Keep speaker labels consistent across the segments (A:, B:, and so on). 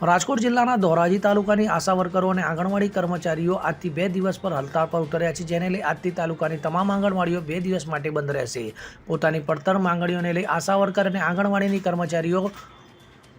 A: રાજકોટ જિલ્લાના ધોરાજી તાલુકાની આશા વર્કરો અને આંગણવાડી કર્મચારીઓ આજથી બે દિવસ પર હડતાળ પર ઉતર્યા છે, જેને લઈ આજથી તાલુકાની તમામ આંગણવાડીઓ બે દિવસ માટે બંધ રહેશે. પોતાની પડતર માંગણીઓને લઈ આશા વર્કર અને આંગણવાડીની કર્મચારીઓ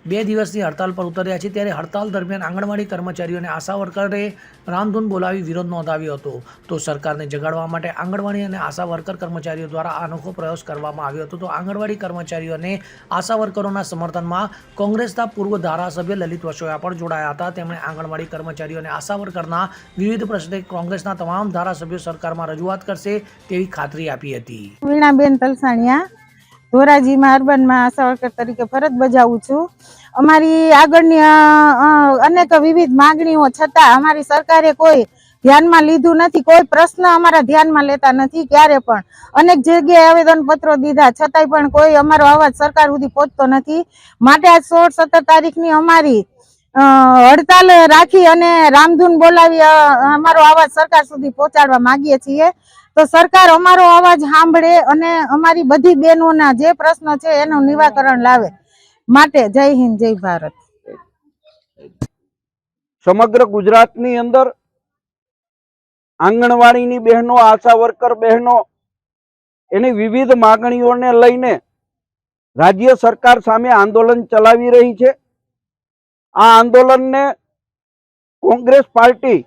A: બે દિવસની હડતાલ પર ઉતર્યા છે. ત્યારે હડતાલ દરમિયાન આંગણવાડી કર્મચારીઓ અને આશા વર્કરે રામધૂન બોલાવી વિરોધ નોંધાવ્યો હતો. તો સરકારને જગાડવા માટે આંગણવાડી અને આશા વર્કર કર્મચારીઓ દ્વારા અનોખો પ્રયાસ કરવામાં આવ્યો હતો. તો આંગણવાડી કર્મચારીઓ અને આશા વર્કરોના સમર્થનમાં કોંગ્રેસના પૂર્વ ધારાસભ્ય લલિત વસોયા પણ જોડાયા હતા. તેમણે આંગણવાડી કર્મચારીઓ અને આશા વર્કરના વિવિધ પ્રશ્ને કોંગ્રેસના તમામ ધારાસભ્યો સરકારમાં રજૂઆત કરશે તેવી ખાતરી આપી હતી.
B: વીણાબેન તલસાણિયા ધોરાજીમાં અર્બનમાં આશા વર્કર તરીકે ફરજ બજાવું છું. અમારી આગળની અનેક વિવિધ માંગણીઓ છતાં અમારી સરકારે કોઈ ધ્યાનમાં લીધું નથી. કોઈ પ્રશ્ન અમારા ધ્યાનમાં લેતા નથી ક્યારે પણ. અનેક જગ્યાએ આવેદન પત્રો દીધા. છતાંય પણ કોઈ અમારો અવાજ સરકાર સુધી પહોંચતો નથી. માટે આજ સોળ સત્તર તારીખની અમારી હડતાલ રાખી અને રામધૂન બોલાવી અમારો અવાજ સરકાર સુધી પહોંચાડવા માંગીએ છીએ. તો સરકાર અમારો અવાજ સાંભળે અને અમારી બધી બહેનોના જે પ્રશ્ન છે એનું નિવાકરણ લાવે. માટે જય હિન્દ, જય ભારત.
C: સમગ્ર ગુજરાતની અંદર આંગણવાડીની બહેનો, આશા વર્કર બહેનો, એની વિવિધ માગણીઓને લઈને રાજ્ય સરકાર સામે આંદોલન ચલાવી રહી છે. આ આંદોલનને કોંગ્રેસ પાર્ટી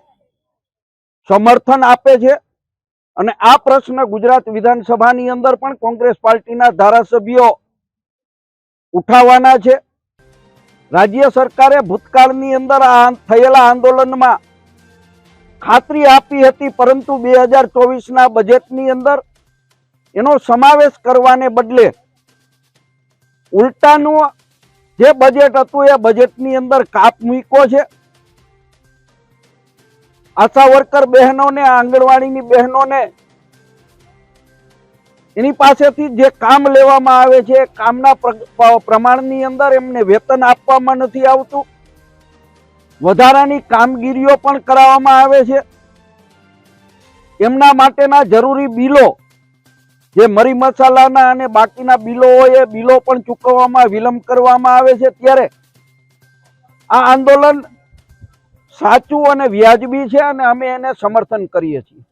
C: સમર્થન આપે છે. અને આ પ્રશ્ન ગુજરાત વિધાનસભાની અંદર પણ કોંગ્રેસ પાર્ટીના ધારાસભ્યો ઉઠાવવાના છે. રાજ્ય સરકારે ભૂતકાળની અંદર આ થયેલા આંદોલનમાં ખાતરી આપી હતી, પરંતુ બે હજાર ચોવીસના બજેટની અંદર એનો સમાવેશ કરવાને બદલે ઉલટાનું જે બજેટ હતું એ બજેટની અંદર કાપ મૂક્યો છે. આશા વર્કર બહેનોને, આંગણવાડીની બહેનોને, એની પાસેથી જે કામ લેવામાં આવે છે કામના પ્રમાણની અંદર એમને વેતન આપવામાં નથી આવતું. વધારાની કામગીરીઓ પણ કરાવવામાં આવે છે. એમના માટેના જરૂરી બિલો, જે મરી મસાલાના અને બાકીના બિલો હોય, એ બિલો પણ ચૂકવવામાં વિલંબ કરવામાં આવે છે. ત્યારે આ આંદોલન સાચું અને વ્યાજબી છે અને અમે એને સમર્થન કરીએ છીએ.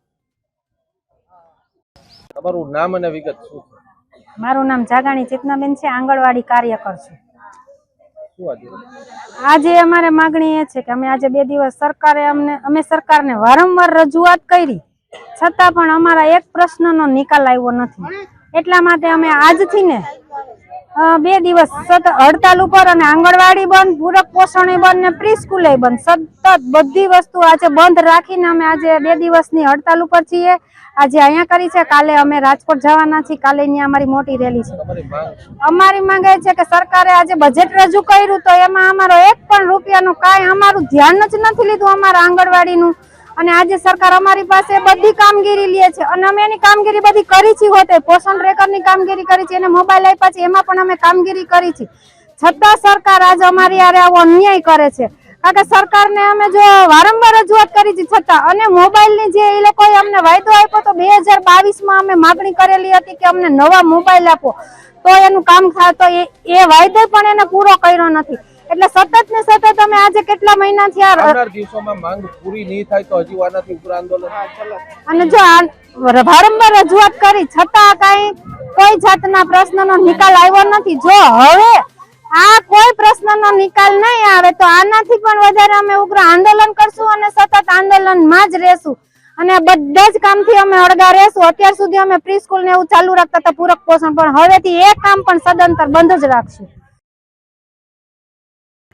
D: તમારું નામ અને વિગત શું
B: મારું નામ જાગાણી ચેતનાબેન છે આંગણવાડી કાર્યકર છું.
D: આજે
B: અમારે માગણી એ છે કે અમે આજે બે દિવસ સરકારે અમને અમે સરકારને વારંવાર રજૂઆત કરી છતાં પણ અમારા એક પ્રશ્નનો નિકાલ આવ્યો નથી. એટલા માટે અમે આજથી ને બે દિવસ સતત હડતાલ ઉપર અને આંગણવાડી બંધ પૂરક પોષણ બંધ ને પ્રી સ્કૂલે બંધ. સતત બધી વસ્તુ આજે બંધ રાખીને અમે આજે બે દિવસની હડતાલ ઉપર છીએ. આજે અહીંયા કરી છે કાલે અમે રાજકોટ જવાના છીએ કાલે અહીંયા અમારી મોટી રેલી છે? અમારી માંગ એ છે કે સરકારે આજે બજેટ રજૂ કર્યું તો એમાં અમારો એક પણ રૂપિયાનું કાંઈ અમારું ધ્યાન જ નથી લીધું અમારા આંગણવાડીનું. અને આજે સરકાર અમારી પાસે બધી કામગીરી લે છે. અને અમે એની કામગીરી બધી કરી છે હોતે. પોષણ ટ્રેકરની કામગીરી કરી છે. એને મોબાઈલ આપ્યા છે. એમાં પણ અમે કામગીરી કરી છે. છતાં સરકાર આજે અમારી યારે આવો અન્યાય કરે છે. કારણ કે સરકારને અમે જો વારંવાર રજૂઆત કરી છે છતાં અને મોબાઈલની જે એ લોકોએ અમને વાયદો આપ્યો તો બે હજાર બાવીસમાં અમે માગણી કરેલી હતી કે અમને નવા મોબાઈલ આપો. તો એનું કામ થાય તો એ વાયદો પણ એને પૂરો કર્યો નથી. એટલે સતત ને સતત અમે આજે કેટલા મહિનાથી આ ર-
D: આવનાર દિવસોમાં માંગ પૂરી નહીં થાય તો હજી આનાથી ઉપર આંદોલન.
B: અને જો વારંવાર રજૂઆત કરી છતાં કઈ કોઈ જાતના પ્રશ્નનો નિકાલ આવ્યો નથી. જો હવે આ કોઈ પ્રશ્નનો નિકાલ નહીં આવે તો આનાથી પણ વધારે અમે ઉગ્ર આંદોલન કરશું અને સતત આંદોલનમાં જ રહેશું. અને બધા જ કામથી અમે અળગા રહેશું. અત્યાર સુધી અમે પ્રી સ્કૂલ ને એવું ચાલુ રાખતા હતા પૂરક પોષણ. પણ હવેથી એ કામ પણ સદંતર બંધ જ રાખશું.